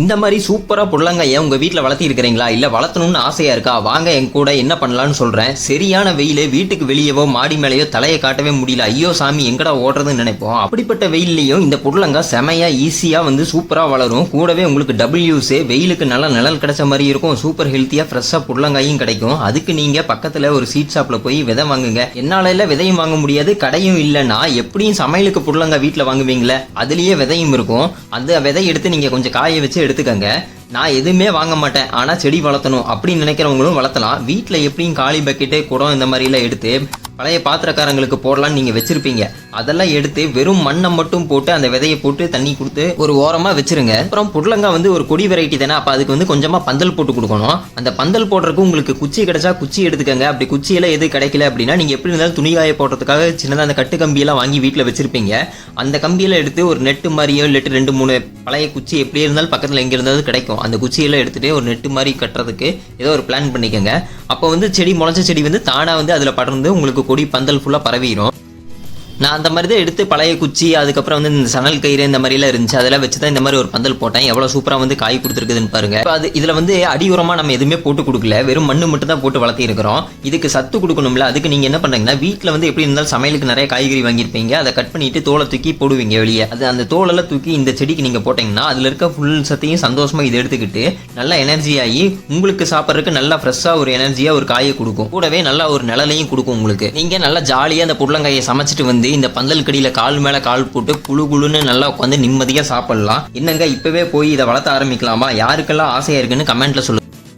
இந்த மாதிரி சூப்பராக புடலங்காயை உங்கள் வீட்டில் வளர்த்திருக்கிறீங்களா இல்லை வளர்த்தணும்னு ஆசையாக இருக்கா? வாங்க என் கூட என்ன பண்ணலாம்னு சொல்கிறேன் சரியான வெயில் வீட்டுக்கு வெளியவோ மாடி மேலேயோ தலையை காட்டவே முடியல. ஐயோ சாமி எங்கடா ஓடுறதுன்னு நினைப்போம். அப்படிப்பட்ட வெயில்லையும் இந்த புடலங்காய் செமையாக ஈஸியாக வந்து சூப்பராக வளரும். கூடவே உங்களுக்கு டபுள் வெயிலுக்கு நல்ல நிழல் கிடைச்ச மாதிரி இருக்கும். சூப்பர் ஹெல்த்தியாக ஃப்ரெஷ்ஷாக புடலங்காயும் கிடைக்கும். அதுக்கு நீங்கள் பக்கத்தில் ஒரு சீட் ஷாப்பில் போய் விதை வாங்குங்க. என்னால எல்லாம் விதையும் வாங்க முடியாது. கடையும் இல்லைன்னா எப்படியும் சமையலுக்கு புடலங்காய் வீட்டில் வாங்குவீங்களே? அதுலேயே விதையும் இருக்கும். அந்த விதை எடுத்து நீங்கள் கொஞ்சம் காய வச்சு எடுத்துக்கங்க. நான் எதுவுமே வாங்க மாட்டேன். ஆனால் செடி வளர்த்தணும் அப்படின்னு நினைக்கிறவங்களும் வளர்த்தலாம். வீட்டில் எப்படியும் காலி பக்கெட்டு குடம் இந்த மாதிரிலாம் எடுத்து பழைய பாத்திரக்காரங்களுக்கு போடலாம்னு நீங்கள் வச்சிருப்பீங்க. அதெல்லாம் எடுத்து வெறும் மண்ணை மட்டும் போட்டு அந்த விதையை போட்டு தண்ணி கொடுத்து ஒரு ஓரமாக வச்சுருங்க. அப்புறம் புடலங்காய் வந்து ஒரு கொடி வெரைட்டி தானே அப்போ அதுக்கு வந்து கொஞ்சமாக பந்தல் போட்டு கொடுக்கணும். அந்த பந்தல் போடுறதுக்கு உங்களுக்கு குச்சி கிடைச்சா குச்சி எடுத்துக்கங்க. அப்படி குச்சியெல்லாம் எது கிடைக்கல அப்படின்னா நீங்கள் எப்படி இருந்தாலும் துணி காய போடுறதுக்காக சின்னதாக அந்த கட்டு கம்பியெல்லாம் வாங்கி வீட்டில் வச்சுருப்பீங்க. அந்த கம்பியெல்லாம் எடுத்து ஒரு நெட்டு மாதிரியோ இல்லட்டு ரெண்டு மூணு பழைய குச்சி எப்படி இருந்தாலும் பக்கத்தில் எங்கே இருந்தாலும் கிடைக்கும். அந்த குச்சியெல்லாம் எடுத்துகிட்டு ஒரு நெட்டு மாதிரி கட்டுறதுக்கு ஏதோ ஒரு பிளான் பண்ணிக்கோங்க. அப்போ வந்து செடி முளைச்ச செடி வந்து தானாக வந்து அதில் படர்ந்து உங்களுக்கு கொடி பந்தல் ஃபுல்லாக பரவிடும் நான் அந்த மாதிரி தான் எடுத்து பழைய குச்சி அதுக்கப்புறம் வந்து இந்த சணல் கயிறு இந்த மாதிரிலாம் இருந்துச்சு. அதெல்லாம் வச்சு தான் இந்த மாதிரி ஒரு பந்தல் போட்டேன். எவ்வளோ சூப்பராக வந்து காய் கொடுத்துருக்குதுன்னு பாருங்க. இப்போ அது இதில் வந்து அடி உரமாக நம்ம எதுவுமே போட்டு கொடுக்கல. வெறும் மண்ணு மட்டும் தான் போட்டு வளர்த்திருக்கிறோம். இதுக்கு சத்து கொடுக்கணும்ல. அதுக்கு நீங்கள் என்ன பண்ணுறீங்கன்னா வீட்டில் வந்து எப்படி இருந்தாலும் சமையலுக்கு நிறைய காய்கறி வாங்கியிருப்பீங்க. அதை கட் பண்ணிட்டு தோலை தூக்கி போடுவீங்க வெளியே. அது அந்த தோலெல்லாம் தூக்கி இந்த செடிக்கு நீங்கள் போட்டிங்கன்னா அதில் இருக்க ஃபுல் சத்தையும் சந்தோஷமாக இது எடுத்துக்கிட்டு நல்லா எனர்ஜி ஆகி உங்களுக்கு சாப்பிட்றதுக்கு நல்லா ஃப்ரெஷ்ஷாக ஒரு எனர்ஜியாக ஒரு காயை கொடுக்கும். கூடவே நல்லா ஒரு நிழலையும் கொடுக்கும் உங்களுக்கு. நீங்கள் நல்லா ஜாலியாக அந்த புடலங்காயை சமைச்சிட்டு வந்து இந்த பந்தல் கடியில கால் மேலே கால் போட்டு குழு குழுன்னு நல்லா உட்காந்து நிம்மதியாக சாப்பிடலாம். என்னங்க இப்போவே போய் இதை வளர்த்த ஆரம்பிக்கலாமா? யாருக்கெல்லாம் ஆசையாக இருக்குன்னு கமெண்ட்டில் சொல்லுங்க.